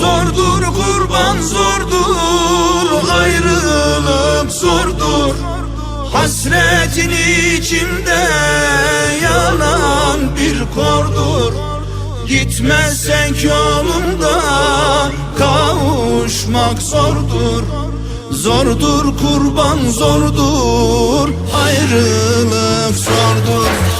Zordur kurban zordur Ayrılık zordur. Hasretin içimde yanan bir kordur. Gitmezsek yolunda kavuşmak zordur. Zordur kurban zordur Ayrılık zordur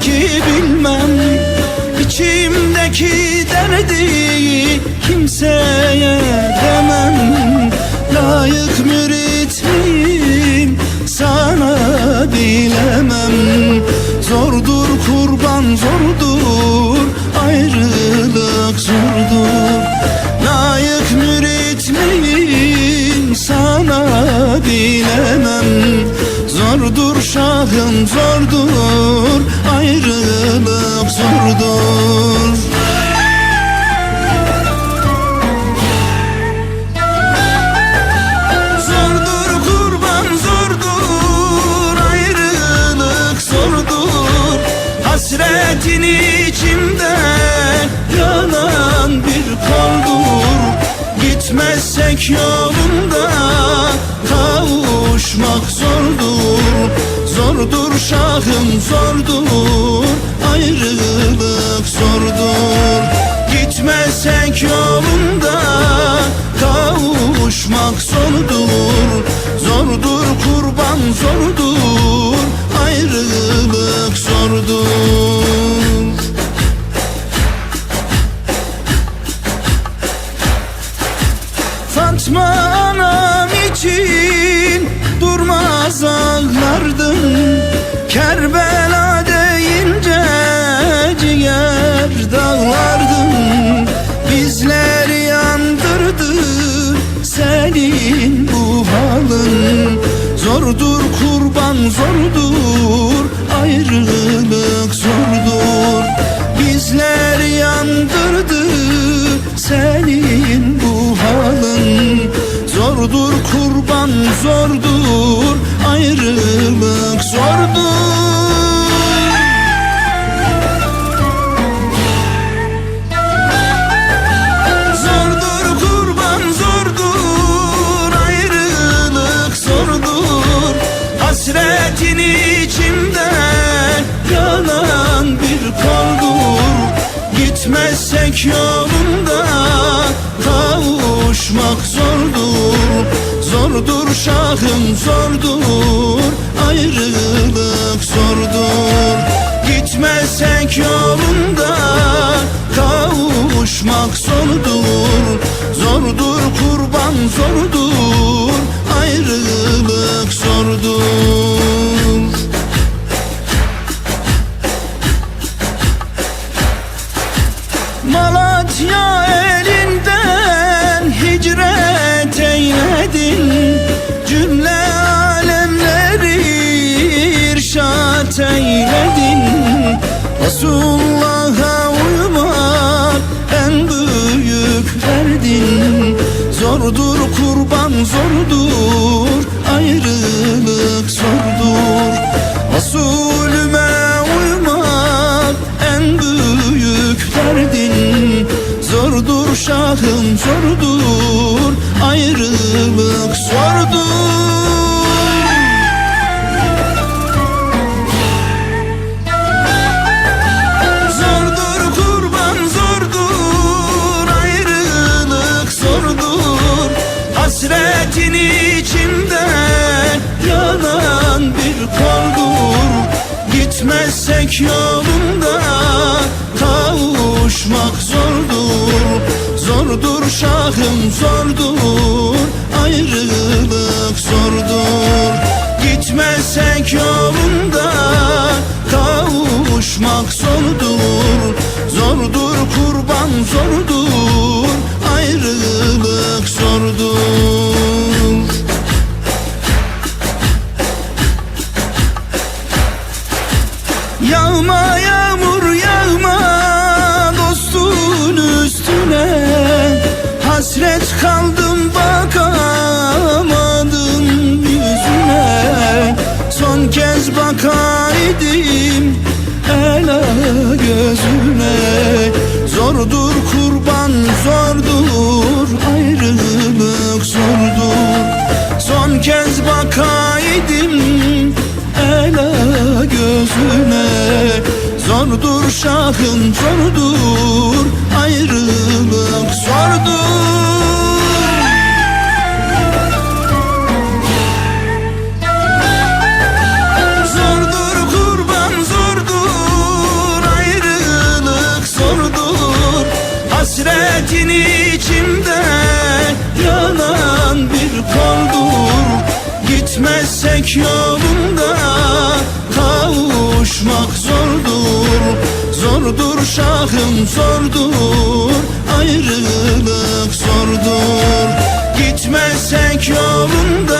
ki bilmem İçimdeki derdi kimseye demem. Layık mürit miyim sana bilemem. Zordur kurban zordur ayrılık zordur. Layık mürit miyim sana bilemem. Zordur şahım zordur ayrılık zordur Zordur kurban zordur ayrılık zordur Hasretin içimde yanan bir kordur Gitmezsek yolunda kavuşmak zordur Zordur şahım zordur. Ayrılık zordur. Gitmezsek yolunda kavuşmak zordur. Zordur kurban zordur. Ayrılık zordur. Fatma anam için durmaz Kerbela deyince ciğer dağlardım Bizleri yandırdı senin bu halın. Zordur kurban zordur ayrılık zordur Bizleri yandırdı senin bu halın. Zordur kurban zordur ayrılık Zordur Gitmezsek yolunda kavuşmak zordur. Zordur şahım zordur. Ayrılık zordur. Gitmezsek yolunda kavuşmak zordur. Zordur kurban Resulullah'a uymak en büyük derdin. Zordur kurban zordur ayrılık zordur. Resulüme uymak en büyük derdin. Zordur şahım zordur ayrılık Hasretin içimde yanan bir kordur Gitmezsek yolunda kavuşmak zordur. Zordur şahım zordur. Ayrılık Zordur şahın zordur ayrılık zordur Hasretin içimde yanan bir kordur Gitmezsek yolunda kavuşmak zordur Zordur şahım zordur. Ayrılık zordur. Gitmezsek yolunda